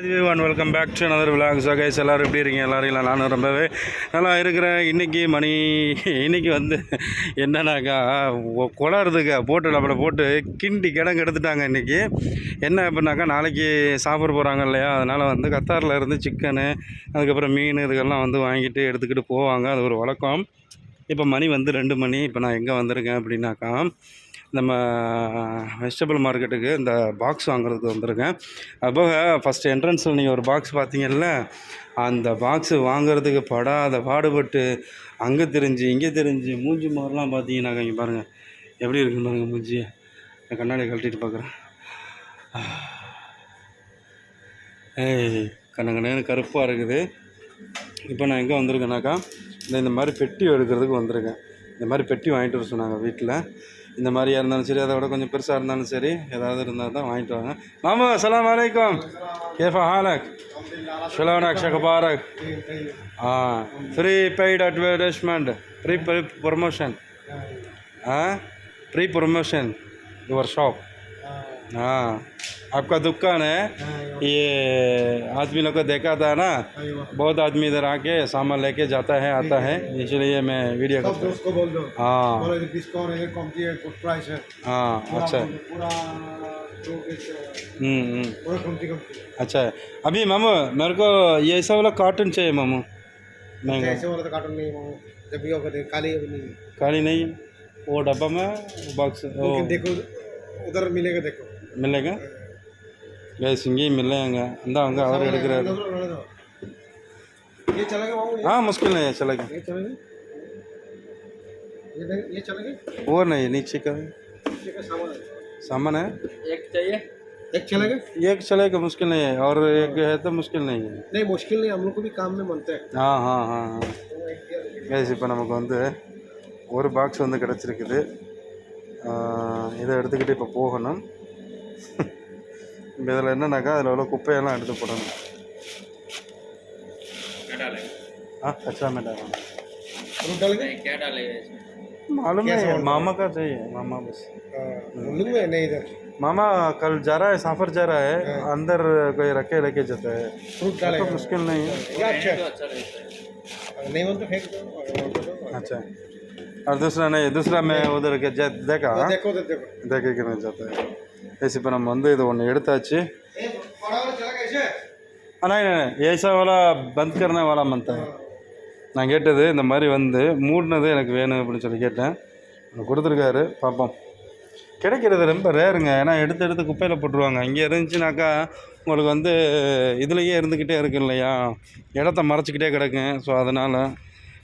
One welcome back to another vlog. So guys எல்லோரும் எப்படி இருக்கீங்க? எல்லோரும் இல்லை நானும் ரொம்பவே நல்லா இருக்கிறேன். இன்றைக்கி மணி இன்றைக்கி வந்து என்னன்னாக்கா ஒ- குளறதுக்கு போட்டு நம்மளை போட்டு கிண்டி கிடங்கு எடுத்துட்டாங்க இன்றைக்கி என்ன அப்படின்னாக்கா நாளைக்கு சாப்பிட போகிறாங்க இல்லையா? அதனால் வந்து கத்தாரில் இருந்து சிக்கனு அதுக்கப்புறம் மீன் இதுக்கெல்லாம் வந்து வாங்கிட்டு எடுத்துக்கிட்டு போவாங்க. அது ஒரு வழக்கம். இப்போ மணி வந்து ரெண்டு மணி. இப்போ நான் எங்கே வந்திருக்கேன் அப்படின்னாக்கா நம்ம வெஜிடபிள் மார்க்கெட்டுக்கு இந்த பாக்ஸ் வாங்குறதுக்கு வந்திருக்கேன். அப்போ ஃபஸ்ட்டு என்ட்ரன்ஸில் நீங்கள் ஒரு பாக்ஸ் பார்த்தீங்கல்ல அந்த பாக்ஸு வாங்குறதுக்கு படாத பாடுபட்டு அங்கே தெரிஞ்சு இங்கே தெரிஞ்சு மூஞ்சி மாதிரிலாம் பார்த்தீங்கன்னாக்கா இங்கே பாருங்கள் எப்படி இருக்குன்னு பாருங்க மூஞ்சி. நான் கண்ணாடி கழட்டிட்டு பார்க்குறேன். ஏய் கண்ண கண்ணு கருப்பாக இருக்குது. இப்போ நான் எங்கே வந்திருக்கேனாக்கா இந்த இந்த மாதிரி பெட்டி எடுக்கிறதுக்கு வந்திருக்கேன். இந்த மாதிரி பெட்டி வாங்கிட்டு வர சொன்னாங்க வீட்டில் இந்த மாதிரியாக இருந்தாலும் சரி அதை விட கொஞ்சம் பெருசாக இருந்தாலும் சரி ஏதாவது இருந்தால் தான் வாங்கிட்டு வாங்க. மாமா அலாம் வலைக்கம் கேஃபா ஹாலக். ஷலானாக் ஷகபாரக். ஆ free paid advertisement free free promotion ah free promotion your shop हाँ आपका दुकान है? ये आदमी लोग को देखा था ना? बहुत आदमी इधर आके सामान लेके जाता है आता है। इसलिए मैं वीडियो करता हूँ। बोल दो। हाँ। डिस्काउंट है? है प्राइस है। हाँ अच्छा। हम्म हम्म, अच्छा अभी मामू मेरे को ये ऐसा वाला कार्टून चाहिए मामू। महँगा। ऐसे वाला तो कार्टून नहीं है जब भी खाली अभी नहीं है। खाली नहीं वो डब्बा में बॉक्स देखो उधर मिलेगा देखो। मिलेगा गैस இங்கேயும் இல்லையாங்க இந்த அவங்க அவர் எடுக்கிறாரு रहने दो, रहने दो। ये चलेगा बाबू ये- हाँ मुश्किल नहीं है चलेगा ये चलेगा ये देख- ये चलेगा और नहीं नीचे का नीचे का सामान है। सामान है एक चाहिए एक चलेगा एक चलेगा मुश्किल नहीं है और एक है तो मुश्किल नहीं है नहीं मुश्किल नहीं हम लोग को भी काम में बनते हैं हाँ हाँ हाँ हाँ तो एक दिया देखिए। கேஸ் இப்போ நமக்கு வந்து ஒரு பாக்ஸ் வந்து கிடச்சிருக்குது ஆஹ் இதை எடுத்துக்கிட்டு இப்போ போகணும் இப்போ இதில் என்னன்னாக்கா அதில் உள்ள குப்பையெல்லாம் எடுத்து போடணும் हाँ कचरा में डालना फ्रूट डालेंगे मालूम नहीं है मामा का चाहिए मामा बस हाँ, हम लोग में नहीं इधर मामा कल जा रहा है सफर जा रहा है अंदर कोई रखे लेके जाता है फ्रूट तो डालेगा मुश्किल नहीं है ये अच्छा है अगर नहीं बोलते फेंक दो अगर बोलते तो अच्छा और दूसरा नहीं दूसरा मैं उधर के जा- देखा वो देखो तो देखो देखे कि नहीं जाता है எஸ் இப்போ நம்ம வந்து இது ஒன்று எடுத்தாச்சு. அண்ணா ஏசா வேலா பந்த் கரணா வேலா மந்தான் நான் கேட்டது இந்த மாதிரி வந்து மூடினது எனக்கு வேணும் அப்படின்னு சொல்லி கேட்டேன். கொடுத்துருக்காரு. பார்ப்போம் கிடைக்கிறது ரொம்ப ரேருங்க. ஏன்னா எடுத்து எடுத்து குப்பையில் போட்டுருவாங்க. இங்கே இருந்துச்சுனாக்கா உங்களுக்கு வந்து இதுலேயே இருந்துக்கிட்டே இருக்கு இல்லையா? இடத்த மறைச்சிக்கிட்டே கிடக்கும். ஸோ அதனால்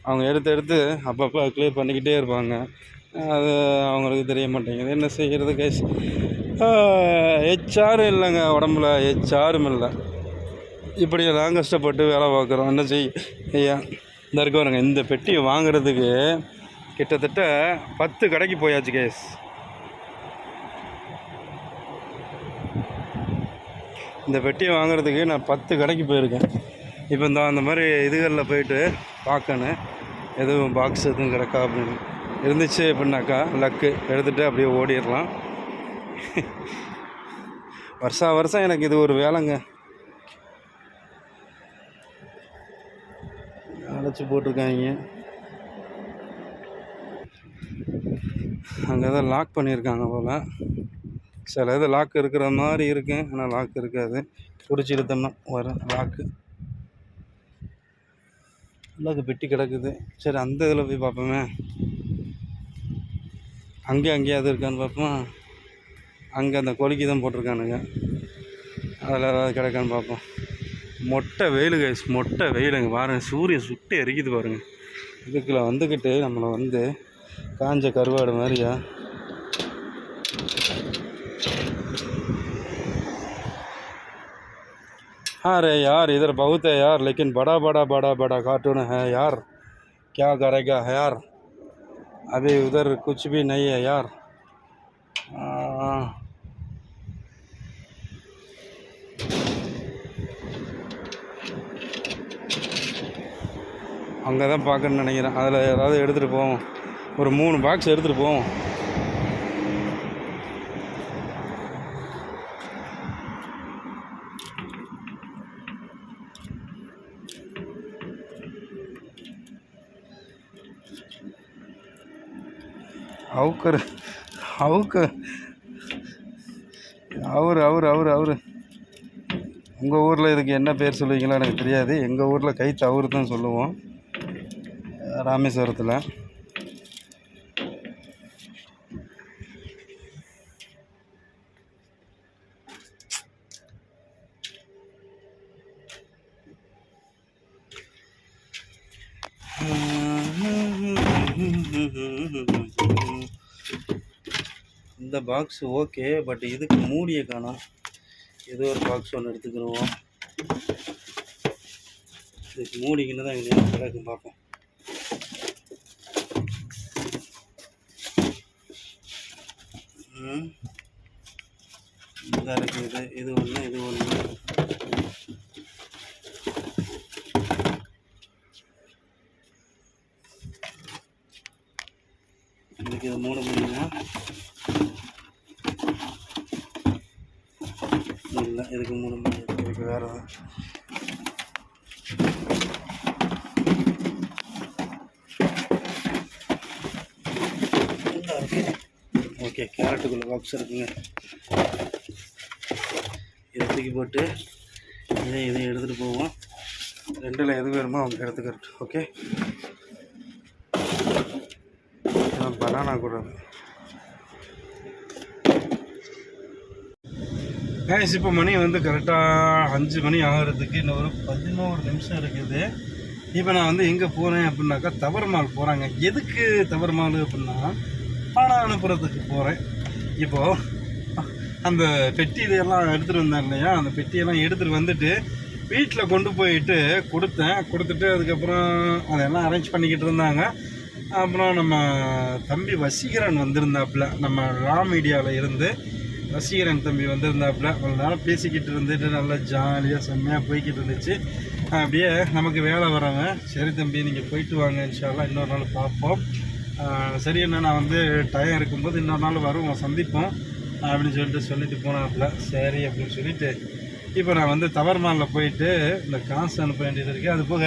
அவங்க எடுத்து எடுத்து அப்பப்போ க்ளியர் பண்ணிக்கிட்டே இருப்பாங்க. அது அவங்களுக்கு தெரிய மாட்டேங்குது. என்ன செய்கிறது கேஸ் ஹெச்ஆரும் இல்லைங்க உடம்புல ஹெச்ஆரும் இல்லை. இப்படியெல்லாம் கஷ்டப்பட்டு வேலை பார்க்குறோம். என்ன செய் ஐயா இந்த இருக்க வரங்க இந்த பெட்டியை வாங்குறதுக்கு கிட்டத்தட்ட பத்து கடைக்கு போயாச்சு கேஸ் இந்த பெட்டியை வாங்குறதுக்கு நான் பத்து கடைக்கு போயிருக்கேன். இப்போ இந்த அந்த மாதிரி இதுகளில் போயிட்டு பார்க்கணும். எதுவும் பாக்ஸ் எதுவும் கிடக்கா அப்படின்னு. இருந்துச்சு அப்படின்னாக்கா லக்கு எடுத்துகிட்டு அப்படியே ஓடிடலாம். வருஷா வருஷம் எனக்கு இது ஒரு வேலைங்க. அழைச்சி போட்டிருக்காங்க. அங்கே தான் லாக் பண்ணியிருக்காங்க போல். சில இது லாக் இருக்கிற மாதிரி இருக்கு ஆனால் லாக் இருக்காது. பிடிச்சி இழுத்தோம்னா வரும் லாக்கு லாக்கு பெட்டி கிடக்குது. சரி அந்த இதில் போய் பார்ப்போமே. அங்கே அங்கேயாவது இருக்கான்னு பார்ப்போம்? அங்கே அந்த கொலிக்கு தான் போட்டிருக்கானுங்க அதில் ஏதாவது கிடக்கான்னு பார்ப்போம் மொட்டை வெயில் கைஸ் மொட்டை வெயிலுங்க பாருங்கள் சூரியன் சுட்டு எரிக்குது பாருங்கள் இதுக்குள்ள வந்துக்கிட்டு நம்மளை வந்து காஞ்ச கருவாடு மாதிரியா हाँ रे यार इधर बहुत है यार लेकिन बड़ा बड़ा बड़ा बड़ा कार्टून है यार क्या करेगा है यार अभी उधर कुछ भी नहीं है यार आ, அங்கே தான் பார்க்கணுன்னு நினைக்கிறேன். அதில் ஏதாவது எடுத்துகிட்டு போவோம். ஒரு மூணு பாக்ஸ் எடுத்துகிட்டு போவோம். அவுக்கர் அவுக்கு. அவர் அவர் அவர் அவர். உங்கள் ஊரில் இதுக்கு என்ன பேர் சொல்லுவீங்களோ எனக்கு தெரியாது. எங்கள் ஊரில் கை தவறு தான் சொல்லுவோம். ராமேஸ்வரத்தில். இந்த பாக்ஸ் ஓகே பட் இதுக்கு மூடியை காணும். ஏதோ ஒரு பாக்ஸ் ஒன்று எடுத்துக்கிடுவோம். இதுக்கு மூடிக்கின்னு தான் எங்கேயும் கிடக்கும் பார்ப்போம். இந்த இருக்குது இது இது ஒன்று இது ஒன்று இதுக்கு இது மூணு முடியுமா இல்லை இதுக்கு மூணு மணி இதுக்கு வேறு ஓகே கேரட்டுக்குள்ளே பாக்ஸ் இருக்குங்க. இதை தூக்கி போட்டு இதை இதை எடுத்துகிட்டு போவோம். ரெண்டில் எது வேணுமோ அவங்க எடுத்துக்கிறது ஓகே பனானா கூட கேஸ் இப்போ மணி வந்து கரெக்டாக அஞ்சு மணி ஆகிறதுக்கு இன்னும் ஒரு பதினோரு நிமிஷம் இருக்குது. இப்போ நான் வந்து எங்கே போகிறேன் அப்படின்னாக்கா தவறு மால் போகிறாங்க எதுக்கு தவறு மால் அப்படின்னா பணம் அனுப்புறதுக்கு போகிறேன் இப்போது அந்த பெட்டி இதெல்லாம் எடுத்துகிட்டு வந்தேன் இல்லையா? அந்த பெட்டியெல்லாம் எடுத்துகிட்டு வந்துட்டு வீட்டில் கொண்டு போயிட்டு கொடுத்தேன். கொடுத்துட்டு அதுக்கப்புறம் அதெல்லாம் அரேஞ்ச் பண்ணிக்கிட்டு இருந்தாங்க. அப்புறம் நம்ம தம்பி வசீகரன் வந்திருந்தாப்புல. நம்ம ரா மீடியாவில் இருந்து வசீகரன் தம்பி வந்திருந்தாப்புல. அவ்வளோ நேரம் பேசிக்கிட்டு இருந்துட்டு நல்லா ஜாலியாக செம்மையாக போய்கிட்டு இருந்துச்சு. அப்படியே நமக்கு வேலை வரவங்க சரி தம்பி நீங்கள் போயிட்டு வாங்க. இன்ஷால்லாம் இன்னொரு நாள் பார்ப்போம். சரி என்ன நான் வந்து டைம் இருக்கும்போது இன்னொரு நாள் வருவோம் சந்திப்போம் அப்படின்னு சொல்லிட்டு சொல்லிட்டு போனாப்புல. சரி அப்படின்னு சொல்லிட்டு இப்போ நான் வந்து தவறுமாலில் போயிட்டு இந்த காசு அனுப்ப வேண்டியது இருக்குது அது போக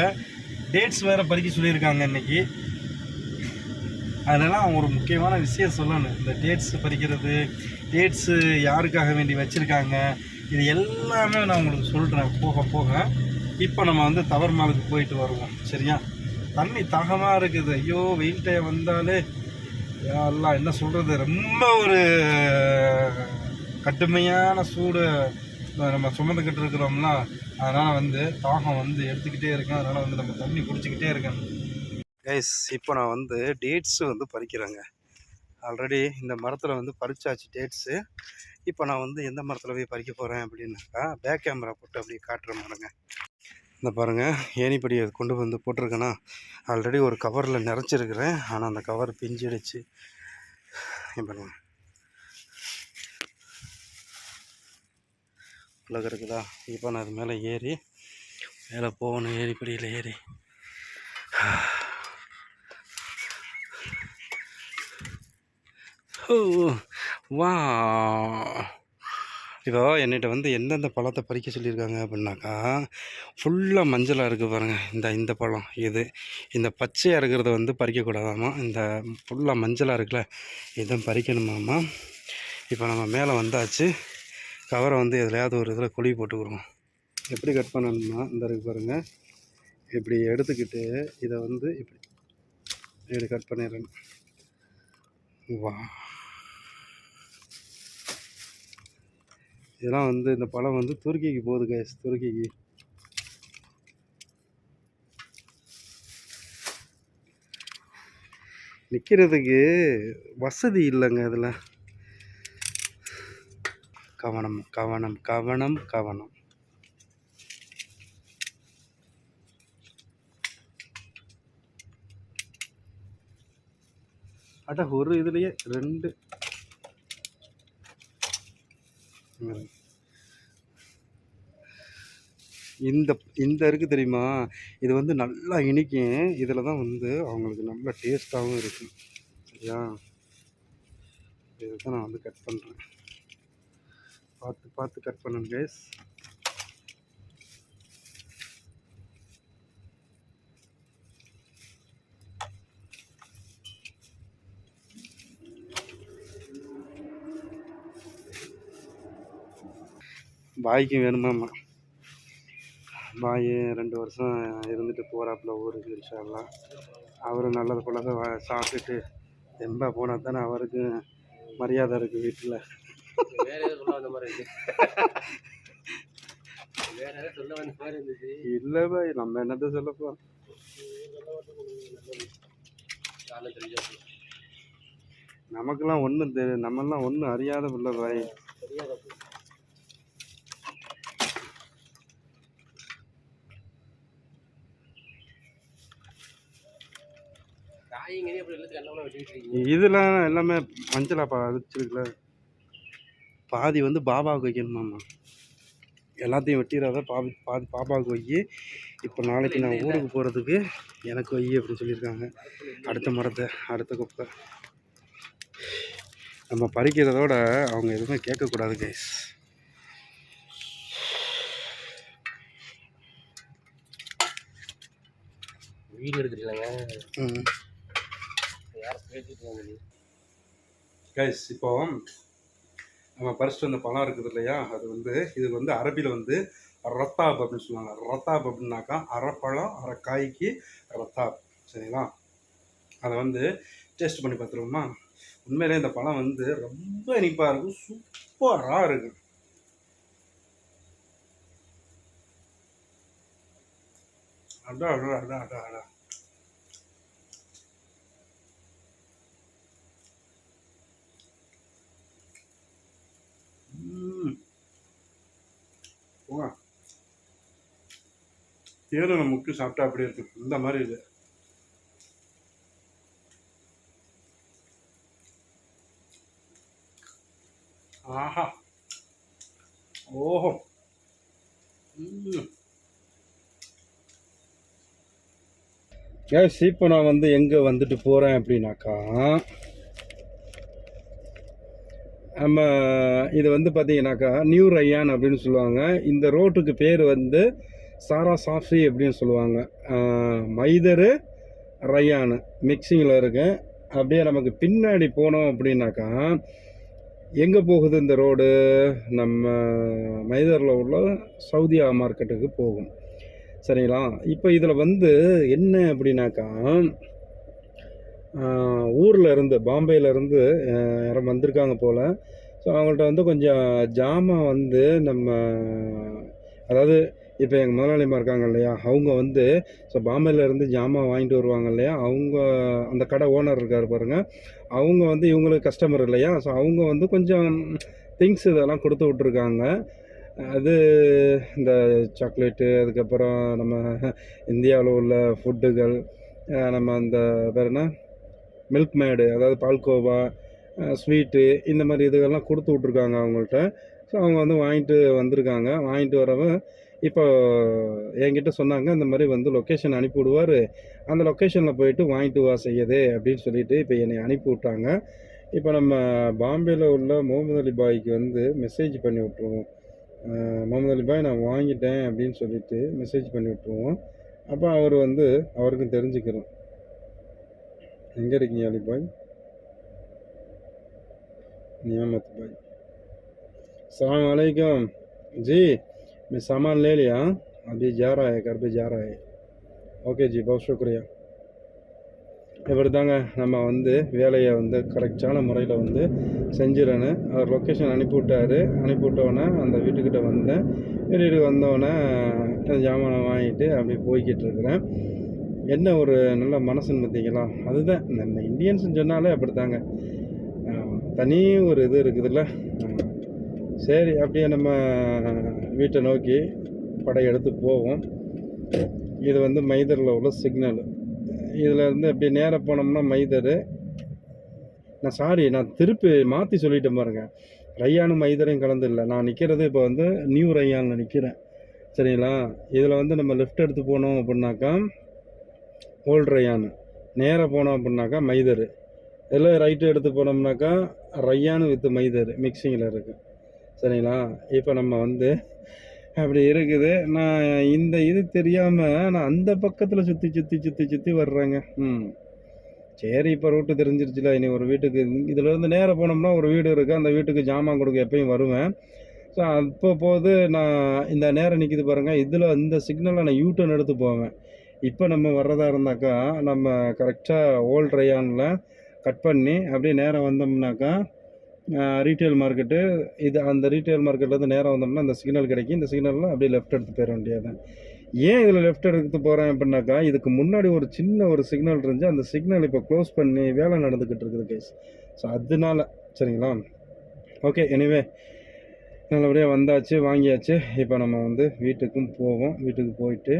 டேட்ஸ் வேறு பறிக்க சொல்லியிருக்காங்க இன்னைக்கு. அதெல்லாம் ஒரு முக்கியமான விஷயம் சொல்லணும். இந்த டேட்ஸ் பறிக்கிறது டேட்ஸு யாருக்காக வேண்டி வச்சுருக்காங்க இது எல்லாமே நான் உங்களுக்கு சொல்கிறேன் போக போக. இப்போ நம்ம வந்து தவறுமாலுக்கு போயிட்டு வருவோம். சரியா? தண்ணி தாகமாக இருக்குது. ஐயோ வெயில் டைம் வந்தாலே எல்லாம் என்ன சொல்கிறது ரொம்ப ஒரு கடுமையான சூடு நம்ம சுமந்துக்கிட்டு இருக்கிறோம்னா அதனால் வந்து தாகம் வந்து எடுத்துக்கிட்டே இருக்கேன் அதனால் வந்து நம்ம தண்ணி குடிச்சிக்கிட்டே இருக்கேன் கைஸ் இப்போ நான் வந்து டேட்ஸு வந்து பறிக்கிறேங்க. ஆல்ரெடி இந்த மரத்தில் வந்து பறிச்சாச்சு டேட்ஸு இப்போ நான் வந்து எந்த மரத்தில் போய் பறிக்க போகிறேன் அப்படின்னாக்கா பேக் கேமரா போட்டு அப்படியே காட்டுற பாருங்க. இந்த பாருங்கள் ஏணிப்படியை கொண்டு வந்து போட்டிருக்கேன்னா ஆல்ரெடி ஒரு கவரில் நிறச்சிருக்கிறேன். ஆனால் அந்த கவர் பிஞ்சிடுச்சு. இங்க பாருங்க. உலக இருக்குதா? இப்போ நான் அது மேலே ஏறி மேலே போகணும் ஏணிப்படியில் ஏறி. ஓ வா. இப்போ என்னிட்ட வந்து எந்தெந்த பழத்தை பறிக்க சொல்லியிருக்காங்க அப்படின்னாக்கா ஃபுல்லாக மஞ்சளாக இருக்குது பாருங்கள் இந்த இந்த பழம் இது. இந்த பச்சையாக இருக்கிறத வந்து பறிக்கக்கூடாதாமா? இந்த ஃபுல்லாக மஞ்சளாக இருக்குல்ல இதை பறிக்கணுமாம்மா இப்போ நம்ம மேலே வந்தாச்சு. கவரை வந்து எதுலையாவது ஒரு இதில் குழி போட்டுக்கிறோம். எப்படி கட் பண்ணணும்னா இந்த இருக்கு பாருங்கள் இப்படி எடுத்துக்கிட்டு இதை வந்து இப்படி இப்படி கட் பண்ணிடுறேன் வா. இதெல்லாம் வந்து இந்த பழம் வந்து துருக்கிக்கு போகுது கேஸ் துருக்கிக்கு. நிற்கிறதுக்கு வசதி இல்லைங்க இதில். கவனம் கவனம் கவனம் கவனம். அட ஒரு இதுலேயே ரெண்டு ம். இந்த இந்த இருக்குது தெரியுமா? இது வந்து நல்லா இனிக்கும் இதில் தான் வந்து அவங்களுக்கு நல்ல டேஸ்ட்டாகவும் இருக்கும் சரியா? இதை தான் நான் வந்து கட் பண்ணுறேன் பார்த்து பார்த்து கட் பண்ணுங்க கேஸ் பாய்க்கும் வேணுமாம்மா பாய் ரெண்டு வருஷம் இருந்துட்டு போகிறாப்புல ஊருக்கு இன்ஷால்லாம் அவர் நல்லது போல தான் சாப்பிட்டுட்டு. தெம்பா போனால் தானே அவருக்கு மரியாதை இருக்குது வீட்டில். வேற ஏதோ சொல்ல வந்த மாதிரி இருக்கு. வேற ஏதோ சொல்ல வந்த மாதிரி இருந்துச்சு. இல்லை பாய் நம்ம என்னத்த சொல்ல போகிறோம் நமக்கெல்லாம் ஒன்றும் தெரி நம்மெல்லாம் ஒன்றும் அறியாத பிள்ளை பாய் தெரியாத காய்கறி அப்படி எல்லாத்துக்கும் என்ன வெட்டிட்டு இருக்கீங்க இதெல்லாம் எல்லாமே மஞ்சளாப்பா அடிச்சிருக்குல பாதி வந்து பாபாவுக்கு வைக்கணுமாம்மா. எல்லாத்தையும் வெட்டிடாத பாதி பாதி பாப்பாவுக்கு வை. இப்போ நாளைக்கு நான் ஊருக்கு போகிறதுக்கு எனக்கு வை அப்படின்னு சொல்லியிருக்காங்க. அடுத்த மரத்தை அடுத்த குப்பை. நம்ம பறிக்கிறதோட அவங்க எதுவுமே கேட்கக்கூடாது கைஸ் வீடியோ எடுக்கிறீங்களாங்க ம். கைஸ் இப்போ நம்ம பறிச்சுட்டு வந்த பழம் இருக்குது இல்லையா? அது வந்து இது வந்து அரபியில் வந்து ரத்தாப் அப்படின்னு சொல்லுவாங்க. ரத்தாப் அப்படின்னாக்கா அரைப்பழம் அரை காய்க்கு ரத்தாப். சரிங்களா? அதை வந்து டேஸ்ட் பண்ணி பார்த்துருவோமா? உண்மையிலே இந்த பழம் வந்து ரொம்ப இனிப்பாக இருக்கும். சூப்பராக இருக்கும். அடா அடா அடா அடா அடா ம். போங்க தேனை முக்கி சாப்பிட்டா அப்படியே இருக்கு. இந்த மாதிரி இது. ஆஹா. ஓஹோ. கேஸ் இப்போ நான் வந்து எங்கே வந்துட்டு போகிறேன் அப்படின்னாக்கா நம்ம இது வந்து பார்த்தீங்கன்னாக்கா நியூ ரயான் அப்படின்னு சொல்லுவாங்க. இந்த ரோட்டுக்கு பேர் வந்து சாரா சாஃபி அப்படின்னு சொல்லுவாங்க. மைதரு ரையானு. மிக்சிங்கில் இருக்கு அப்படியே நமக்கு பின்னாடி போனோம் அப்படின்னாக்கா எங்கே போகுது இந்த ரோடு? நம்ம மைதரில் உள்ள சவுதியா மார்க்கெட்டுக்கு போகும். சரிங்களா? இப்போ இதில் வந்து என்ன அப்படின்னாக்கா ஊரில் இருந்து பாம்பேலேருந்து யாரும் யாரோ வந்திருக்காங்க போல். ஸோ அவங்கள்ட்ட வந்து கொஞ்சம் ஜாமான் வந்து நம்ம அதாவது இப்போ எங்கள் முதலாளிமா இருக்காங்க இல்லையா அவங்க வந்து ஸோ பாம்பேலேருந்து ஜாமான் வாங்கிட்டு வருவாங்க இல்லையா அவங்க அந்த கடை ஓனர் இருக்கார் பாருங்கள் அவங்க வந்து இவங்களுக்கு கஸ்டமர் இல்லையா ஸோ அவங்க வந்து கொஞ்சம் திங்ஸ் இதெல்லாம் கொடுத்து விட்ருக்காங்க அது இந்த சாக்லேட்டு அதுக்கப்புறம் நம்ம இந்தியாவில் உள்ள ஃபுட்டுகள் நம்ம அந்த பேர் என்ன மில்க் மேடு அதாவது பால்கோவா ஸ்வீட்டு இந்த மாதிரி இதுகள்லாம் கொடுத்து விட்ருக்காங்க அவங்கள்ட்ட. ஸோ அவங்க வந்து வாங்கிட்டு வந்திருக்காங்க வாங்கிட்டு வரவன் இப்போ என்கிட்ட சொன்னாங்க இந்த மாதிரி வந்து லொக்கேஷன் அனுப்பிவிடுவார் அந்த லொக்கேஷனில் போயிட்டு வாங்கிட்டு வா செய்யுது அப்படின்னு சொல்லிட்டு இப்போ என்னை அனுப்பி விட்டாங்க. இப்போ நம்ம பாம்பேயில் உள்ள முகமது அலி பாய்க்கு வந்து மெசேஜ் பண்ணி விட்ருவோம் முகமது அலி பாய் நான் வாங்கிட்டேன் அப்படின்னு சொல்லிட்டு மெசேஜ் பண்ணி விட்ருவோம் அப்போ அவர் வந்து அவருக்கும் தெரிஞ்சுக்கிறோம். எங்கே இருக்கீங்க அலி பாய்? நியமத் பாய். அலாம் வலைக்கம் ஜி मैं सामान ले लिया अभी जा रहा है घर पे जा रहा है ஓகே ஜி बहुत शुक्रिया இவர் தாங்க நம்ம வந்து வேலையை வந்து கரெக்டான முறையில் வந்து செஞ்சிடணும் அவர் லொக்கேஷன் அனுப்பிவிட்டாரு அனுப்பிவிட்டோன்னே அந்த வீட்டுக்கிட்ட வந்தேன் வீட்டுக்கு வந்தோடனே அந்த ஜாமானை வாங்கிட்டு அப்படியே போய்கிட்டு இருக்கிறேன் என்ன ஒரு நல்ல மனசுன்னு பார்த்தீங்களா அதுதான் நம்ம இந்தியன்ஸ் சொன்னாலே அப்படி தாங்க தனி ஒரு இது இருக்குதுல்ல ஆமா. சரி அப்படியே நம்ம வீட்டை நோக்கி படையெடுத்து போவோம் இது வந்து மைதரில் உள்ள சிக்னல் இதில் இருந்து அப்படியே நேராக போனோம்னா மைதர். நான் சாரி நான் திருப்பி மாற்றி சொல்லிட்டேன் பாருங்க. ரையானும் மைதரையும் கலந்து இல்லை. நான் நிற்கிறது இப்போ வந்து நியூ ரையானில் நிற்கிறேன் சரிங்களா? இதில் வந்து நம்ம லெஃப்ட் எடுத்து போனோம் அப்படின்னாக்கா ஓல்டு ரையானு நேராக போனோம் அப்படின்னாக்கா மைதரு. இதில் ரைட்டு எடுத்து போனோம்னாக்கா ரையானு வித் மைதர். மிக்சிங்கில் இருக்குது சரிங்களா? இப்போ நம்ம வந்து அப்படி இருக்குது. நான் இந்த இது தெரியாமல் நான் அந்த பக்கத்தில் சுற்றி சுற்றி சுற்றி சுற்றி வர்றேங்க. ம். சரி இப்போ ரூட்டு தெரிஞ்சிருச்சுல. இனி ஒரு வீட்டுக்கு இதுலேருந்து நேராக போனோம்னா ஒரு வீடு இருக்குது அந்த வீட்டுக்கு ஜாமான் கொடுக்க எப்பயும் வருவேன். ஸோ அப்போ போது நான் இந்த நேரம் நிற்கிது பாருங்கள் இதில் இந்த சிக்னலை நான் யூ எடுத்து போவேன். இப்போ நம்ம வர்றதா இருந்தாக்கா நம்ம கரெக்டாக ஓல்ட் ரயானில் கட் பண்ணி அப்படியே நேரம் வந்தோம்னாக்கா ரீட்டைல் மார்க்கெட்டு இது அந்த ரீட்டைல் மார்க்கெட்லேருந்து நேரம் வந்தோம்னா அந்த சிக்னல் கிடைக்கும். இந்த சிக்னலில் அப்படியே லெஃப்ட் எடுத்து போயிட வேண்டியது ஏன் இதில் லெஃப்ட் எடுத்து போகிறேன் அப்படின்னாக்கா இதுக்கு முன்னாடி ஒரு சின்ன ஒரு சிக்னல் இருந்துச்சு. அந்த சிக்னல் இப்போ க்ளோஸ் பண்ணி வேலை நடந்துக்கிட்டு இருக்குது கேஸ் ஸோ அதனால சரிங்களா? ஓகே எனிவே நல்லபடியாக வந்தாச்சு வாங்கியாச்சு. இப்போ நம்ம வந்து வீட்டுக்கும் போவோம். வீட்டுக்கு போயிட்டு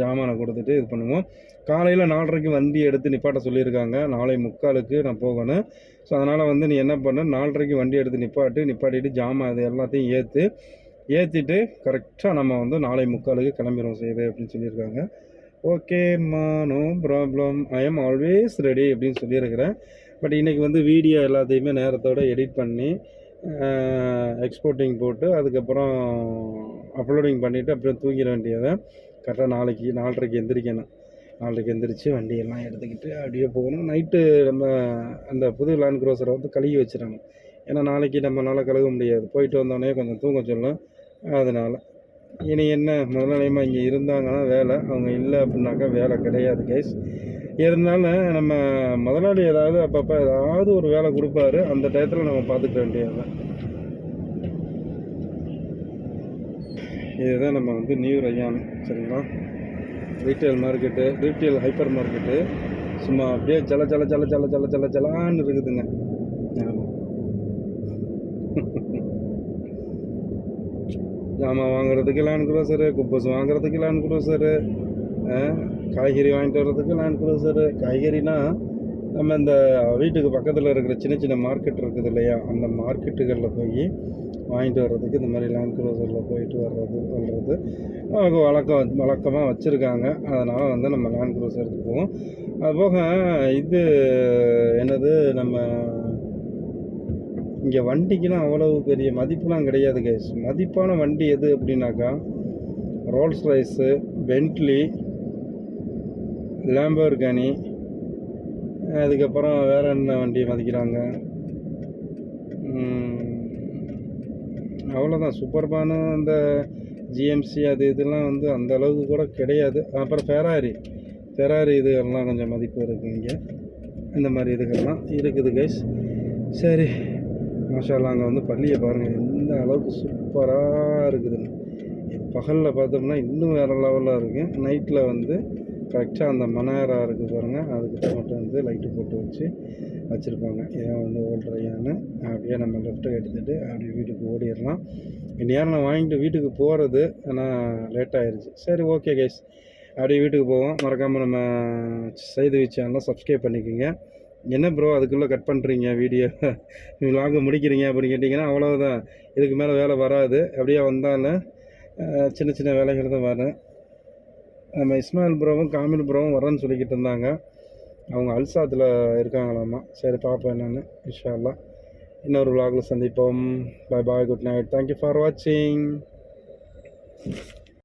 ஜாமானை கொடுத்துட்டு இது பண்ணுவோம். காலையில் நாலரைக்கு வண்டி எடுத்து நிப்பாட்ட சொல்லியிருக்காங்க. நாளை முக்காலுக்கு நான் போகணும். ஸோ அதனால் வந்து நீ என்ன பண்ண? நாலரைக்கு வண்டி எடுத்து நிப்பாட்டு நிப்பாட்டிட்டு ஜாமான் அது எல்லாத்தையும் ஏற்று ஏற்றிட்டு கரெக்டாக நம்ம வந்து நாளை முக்காலுக்கு கிளம்பிடுவோம் செய்யுது அப்படின்னு சொல்லியிருக்காங்க. ஓகேம்மா no problem I am always ready அப்படின்னு சொல்லியிருக்கிறேன். பட் இன்றைக்கி வந்து வீடியோ எல்லாத்தையுமே நேரத்தோடு எடிட் பண்ணி எக்ஸ்போர்ட்டிங் போட்டு அதுக்கப்புறம் அப்லோடிங் பண்ணிவிட்டு அப்புறம் தூங்கிட வேண்டியதை கரெக்டாக நாளைக்கு நாலரைக்கு எந்திரிக்கணும். நாளைக்கு எந்திரிச்சு வண்டியெல்லாம் எடுத்துக்கிட்டு அப்படியே போகணும். நைட்டு நம்ம அந்த புது லேண்ட் க்ரோஸரை வந்து கழுவி வச்சிடணும். ஏன்னா நாளைக்கு நம்மளால் கழுவ முடியாது. போயிட்டு வந்தோடனே கொஞ்சம் தூங்க சொல்லும். அதனால் இனி என்ன? முதலாளியமாக இங்கே இருந்தாங்கன்னா வேலை. அவங்க இல்லை அப்படின்னாக்கா வேலை கிடையாது கைஸ் இருந்தாலும் நம்ம முதலாளி ஏதாவது அப்பப்போ ஏதாவது ஒரு வேலை கொடுப்பாரு. அந்த டயத்தில் நம்ம பார்த்துக்க வேண்டியது இதுதான் நம்ம வந்து நியூ ரயான் சரிங்களா? Retail market retail hyper market சும்மா அப்படியே ஜல ஜல ஜல ஜல ஜல ஜல ஜலான்னு இருக்குதுங்க. ஜாமான் வாங்குறதுக்கு லேண்ட் க்ரோசரு குப்பஸ் வாங்குறதுக்கு லேண்ட் க்ரோசரு காய்கறி வாங்கிட்டு வர்றதுக்கு லேண்ட் க்ரோசரு காய்கறினா நம்ம இந்த வீட்டுக்கு பக்கத்தில் இருக்கிற சின்ன சின்ன மார்க்கெட் இருக்குது இல்லையா? அந்த மார்க்கெட்டுகளில் போய் வாங்கிட்டு வர்றதுக்கு இந்த மாதிரி லேண்ட் க்ரோசரில் போயிட்டு வர்றது வர்றது அவங்க வழக்கம் வழக்கமாக வச்சுருக்காங்க. அதனால் வந்து நம்ம லேண்ட் க்ரோசர் போவோம். அது போக இது என்னது நம்ம இங்கே வண்டிக்கெலாம் அவ்வளவு பெரிய மதிப்புலாம் கிடையாது கேஸ் மதிப்பான வண்டி எது அப்படின்னாக்கா ரோல்ஸ் ரைஸு பென்ட்லி லேம்பர்கனி அதுக்கப்புறம் வேறு என்ன வண்டியை மதிக்கிறாங்க? அவ்வளோதான் சூப்பர்பானு இந்த ஜிஎம்சி அது இதெல்லாம் வந்து அந்த அளவுக்கு கூட கிடையாது. அப்புறம் ஃபெராரி ஃபெராரி இதுகள்லாம் கொஞ்சம் மதிப்பு இருக்குது இங்கே. இந்த மாதிரி இதுகள்லாம் இருக்குது கைஸ் சரி. மாஷால்லாம் அங்கே வந்து பள்ளியை பாருங்கள் எந்த அளவுக்கு சூப்பராக இருக்குதுன்னு பகலில் பார்த்தோம்னா இன்னும் வேறு லெவலாக இருக்குது நைட்டில் வந்து கரெக்டாக அந்த மணாரா இருக்குது பாருங்கள் அதுக்கிட்ட மட்டும் வந்து லைட்டு போட்டு வச்சு வச்சுருப்பாங்க. ஏன் வந்து ஓடுறையான்னு அப்படியே நம்ம லெஃப்ட்டை எடுத்துகிட்டு அப்படியே வீட்டுக்கு ஓடிடலாம். நேரம் நான் வாங்கிட்டு வீட்டுக்கு போகிறது ஆனால் லேட் ஆயிடுச்சு சரி ஓகே கைஸ் அப்படியே வீட்டுக்கு போவோம். மறக்காமல் நம்ம செய்தி சேனலை சப்ஸ்கிரைப் பண்ணிக்கோங்க. என்ன ப்ரோ அதுக்குள்ளே கட் பண்ணுறீங்க வீடியோ விலாக முடிக்கிறீங்க அப்படின்னு கேட்டிங்கன்னா அவ்வளோதான் இதுக்கு மேலே வேலை வராது. அப்படியே வந்தாலும் சின்ன சின்ன வேலைகள் தான் வரும் நம்ம இஸ்மாயில் ப்ரோவும் காமில் ப்ரோவும் வரேன்னு சொல்லிக்கிட்டு இருந்தாங்க. அவங்க அல்சாத்தில் இருக்காங்களாம்மா சரி பார்ப்போம் என்னென்னு இன்ஷா இன்னொரு vlogல சந்திப்போம். Bye bye good night thank you for வாட்சிங்